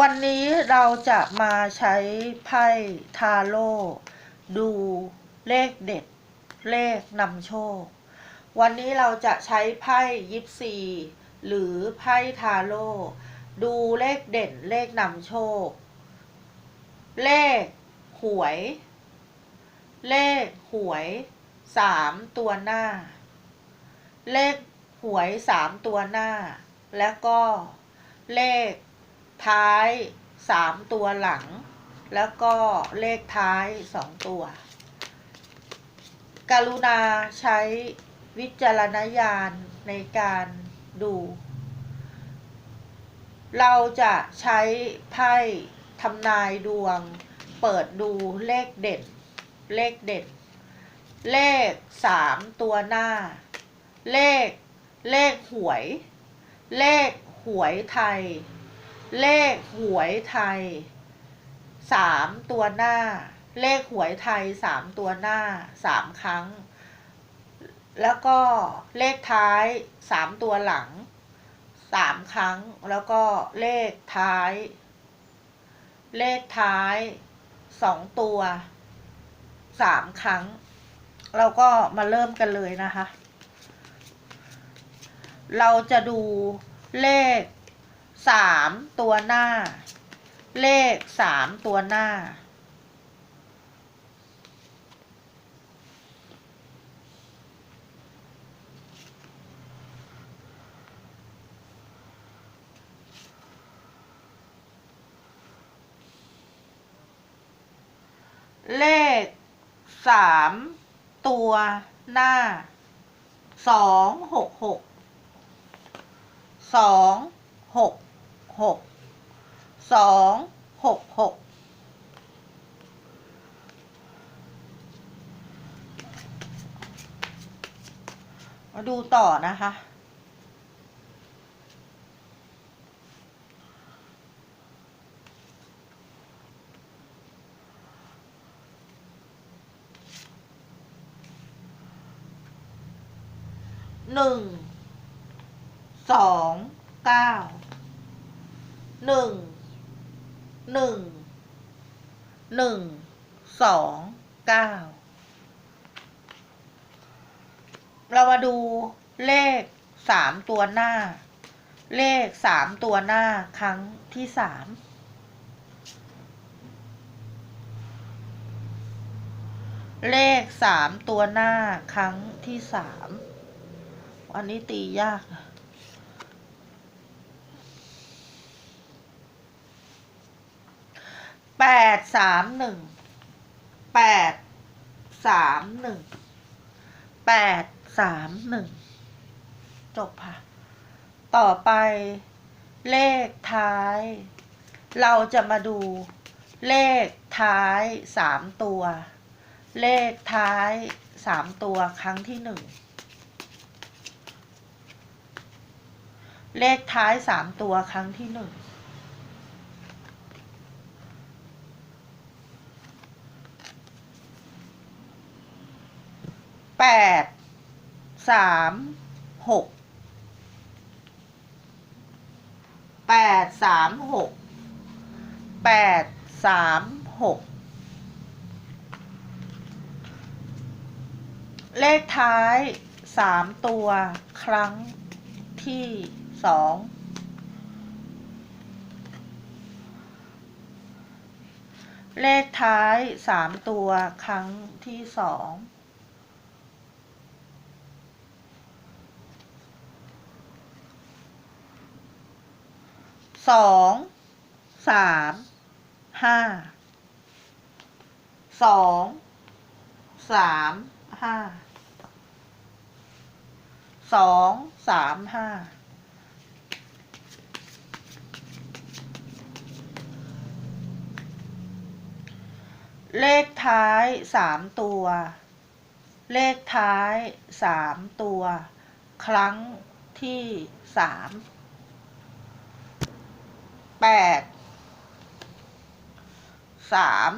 วันนี้เราจะมาใช้ไพ่ทาโร่ดูเลขเด็ด เลขนำโชค วันนี้เราจะใช้ไพ่ยิปซีหรือไพ่ทาโร่ดูเลขเด่นเลขนำโชค เลขหวย เลขหวยสามตัวหน้า เลขหวยสามตัวหน้า แล้วก็เลข ท้ายสามตัวหลัง แล้วก็เลขท้ายสองตัว กรุณาใช้วิจารณญาณในการดู เราจะใช้ไพ่ทำนายดวง เปิดดูเลขเด่น เลขเด่น เลขสามตัวหน้า เลข เลขหวย เลขหวยไทย เลขหวยไทยสามตัวหน้า เลขหวยไทยสามตัวหน้าสามครั้ง แล้วก็เลขท้ายสามตัวหลังสามครั้ง แล้วก็เลขท้าย เลขท้ายสองตัวสามครั้ง เราก็มาเริ่มกันเลยนะคะ เราจะดูเลข สามตัวหน้า เลขสามตัวหน้า เลขสามตัวหน้าสองหกหกสองหก หกสองหกหกมาดูต่อนะคะ หนึ่ง สอง เก้า หนึ่งหนึ่งหนึ่งสองเก้าเรามาดูเลขสามตัวหน้า เลขสามตัวหน้าครั้งที่สามเลขสามตัวหน้าครั้งที่สามอันนี้ตียากอะแป ดสามหนึ่งแปดสามหนึ่งแปดสามหนึ่งจบค่ะ ต่อไปเลขท้าย เราจะมาดูเลขท้ายสามตัว เลขท้ายสามตัวครั้งที่หนึ่งเลขท้ายสามตัวครั้งที่หนึ่ง แปดสามหกแปดสามหกแปดสามหกเลขท้ายสามตัวครั้งที่สองเลขท้ายสามตัวครั้งที่สอง สองสามห้าสองสามห้าสองสามห้าเลขท้ายสามตัว เลขท้ายสามตัว ครั้งที่สาม แปดสาม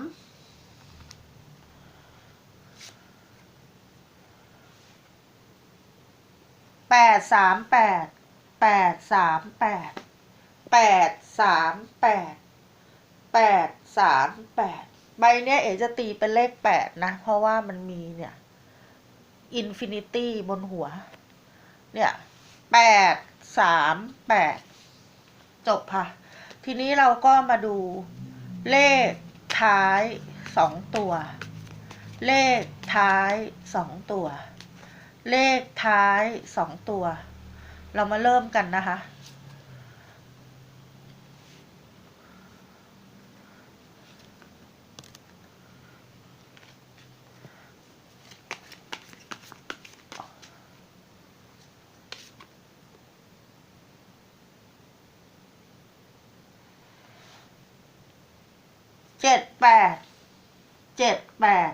แปดสามแปดแปดสามแปดแปดสามแปดแปดสามแปดใบเนี้ยเอ๋จะตีเป็นเลขแปดนะ เพราะว่ามันมีเนี่ยอินฟินิตี้บนหัว เนี่ยแปดสามแปดจบค่ะ ทีนี้เราก็มาดูเลขท้ายสองตัว เลขท้ายสองตัว เลขท้ายสองตัว เรามาเริ่มกันนะคะ เจ็ดแปดเจ็ดแปด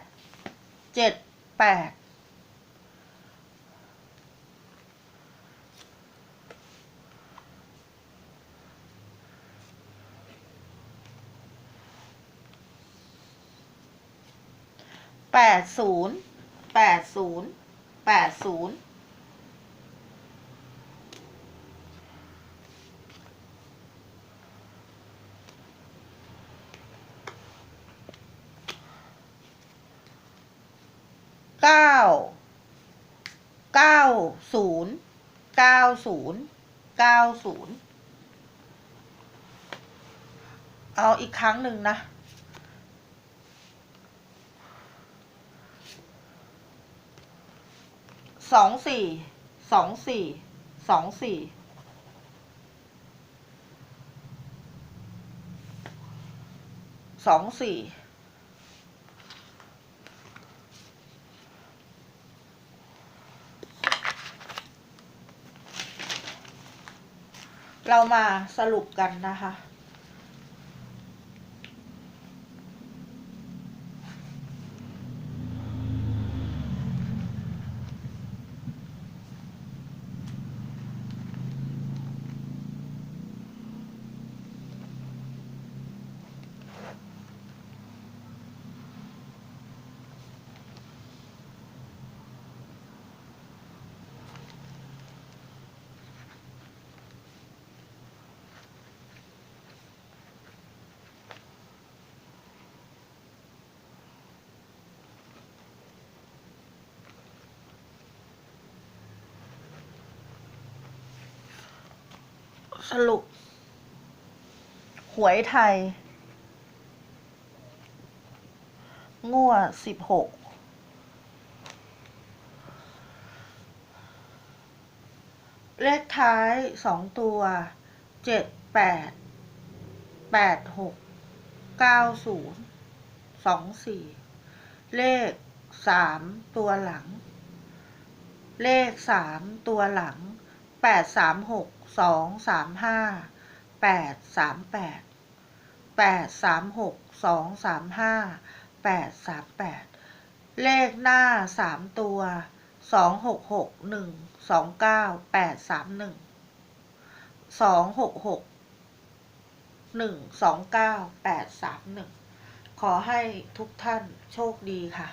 เจ็ดแปดแปดศูนย์แปดศูนย์แปดศูนย์ เก้าเก้าศูนย์เก้าศูนย์เก้าศูนย์เอาอีกครั้งหนึ่งนะสองสี่สองสี่สองสี่สองสี่ เรามาสรุปกันนะคะ สรุป หวยไทยงัวสิบหกเลขท้ายสองตัวเจ็ดแปดแปดหกเก้าศูนย์สองสี่เลขสามตัวหลัง เลขสามตัวหลังแปดสามหก สองสามห้าแปดสามแปดแปดสามหกสองสามห้าแปดสามแปดเลขหน้าสามตัวสองหกหกหนึ่งสองเก้าแปดสามหนึ่งสองหกหกหนึ่งสองเก้าแปดสามหนึ่งขอให้ทุกท่านโชคดีค่ะ